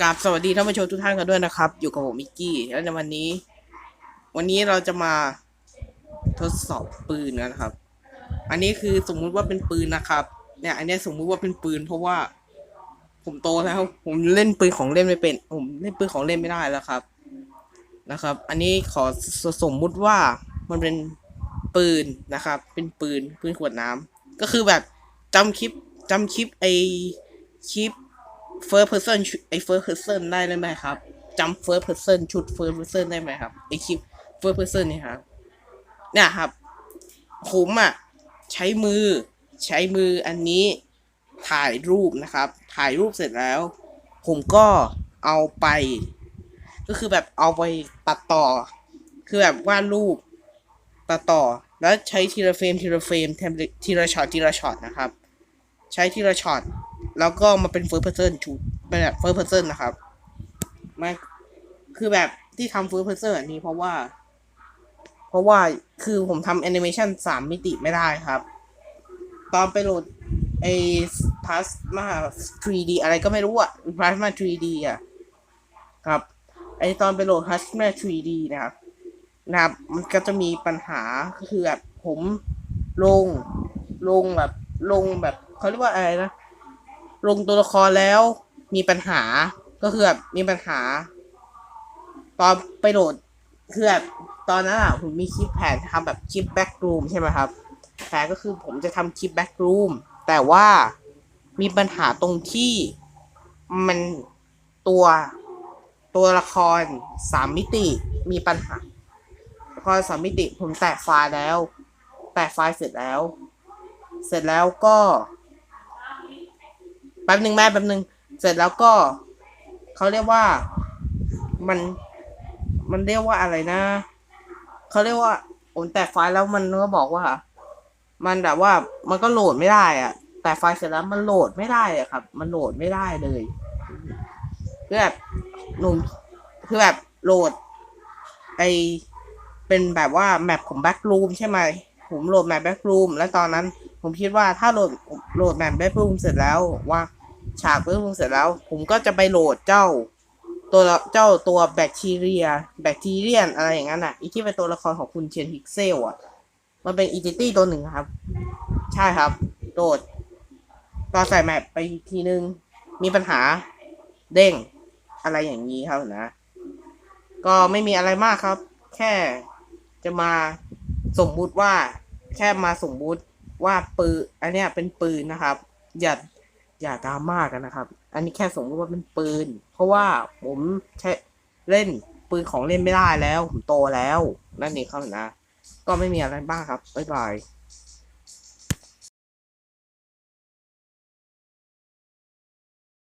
กราบสวัสดีท่านผู้ชมทุกท่านกันด้วยนะครับ อยู่กับผมมิกกี้แล้วในวันนี้ วันนี้เราจะมาทดสอบปืนกันนะครับ อันนี้คือสมมุติว่าเป็นปืนนะครับ เนี่ย อันนี้สมมุติว่าเป็นปืน เพราะว่า ผมโตแล้ว ผมเล่นปืนของเล่นไม่เป็น ผมเล่นปืนของเล่นไม่ได้แล้วครับ นะครับ อันนี้ขอสสมมุติว่ามันเป็นปืนนะครับ เป็นปืนปืนขวดน้ำก็คือแบบจำคลิปจำคลิปไอคลิป first person ชุดไอ้ first person ได้ไหมครับจำ first person ชุด first person ได้ไหมครับไอคลิป first person เนี่ยครับเนี่ยครับผมอะใช้มือใช้มืออันนี้ถ่ายรูปนะครับ ถ่ายรูปเสร็จแล้ว ผมก็เอาไป ก็คือแบบเอาไปตัดต่อ คือแบบวาดรูปตัดต่อแล้วใช้ทีละเฟรมทีละเฟรมเทมทีละช็อตทีละช็อตนะครับ ใช้ทีละช็อตแล้วก็มาเป็น first person ชุดเป็นแบบ first person นะครับมันคือแบบที่ทำ first person อันนี้เพราะว่า เพราะว่าคือผมทำแอนิเมชันสามมิติไม่ได้ครับ ตอนไปโหลดไอ้พาสมา 3D อะไรก็ไม่รู้อะพาสมา 3D อะครับ ไอตอนไปโหลดพาสมา 3D นะครับนะครับ มันก็จะมีปัญหาก็คือแบบผมลงลงแบบลงแบบ เขาเรียกว่าอะไรนะลงตัวละครแล้วมีปัญหาก็คือแบบมีปัญหา ตอนไปโหลดคือแบบตอนนั้นอะผมมีคลิปแผนทำแบบคลิปแบ็กรูมใช่ไหมครับแผนก็คือผมจะทำคลิปแบ็กรูมแต่ว่ามีปัญหาตรงที่มันตัวตัวละครสามมิติมีปัญหาละครสามมิติผมแตะไฟล์แล้ว แตะไฟล์เสร็จแล้ว เสร็จแล้วก็ แป๊บหนึ่งแม่แป๊บหนึ่งเสร็จแล้วก็เขาเรียกว่ามันมันเรียกว่าอะไรนะเขาเรียกว่าโอนแต่ไฟล์แล้วมันก็บอกว่า มันแบบว่ามันก็โหลดไม่ได้อะแต่ไฟล์เสร็จแล้วมันโหลดไม่ได้อะครับ มันโหลดไม่ได้เลยคือแบบหนุ่มคือแบบโหลด ไอเป็นแบบว่าแมปของแบ็กรูมใช่ไหมผมโหลดแมปแบ็กรูมแล้วตอนนั้น ผมคิดว่าถ้าโหลดโหลดแมปแบ็กรูมเสร็จแล้วว่าฉากแบ็กรูมเสร็จแล้ว ผมก็จะไปโหลดเจ้า ตัวเจ้าตัวแบคทีเรีย แบคทีเรียนอะไรอย่างนั้นอะอีที่เป็นตัวละครของคุณเชนพิกเซลอะ มันเป็นอีจิตี้ตัวหนึ่งครับ ใช่ครับโดดตอนใส่แมปไปอีกทีนึง มีปัญหาเด้งอะไรอย่างนี้ครับนะ ก็ไม่มีอะไรมากครับ แค่จะมาสมมุติว่าแค่มาสมมุติ ว่าปืนอันเนี้ยเป็นปืนนะครับ อย่าอย่าดราม่ากันนะครับ อันนี้แค่สมมติว่าเป็นปืน เพราะว่าผมใช้เล่นปืนของเล่นไม่ได้แล้ว ผมโตแล้ว นั่นเองครับนะ ก็ไม่มีอะไรบ้างครับบ๊ายบาย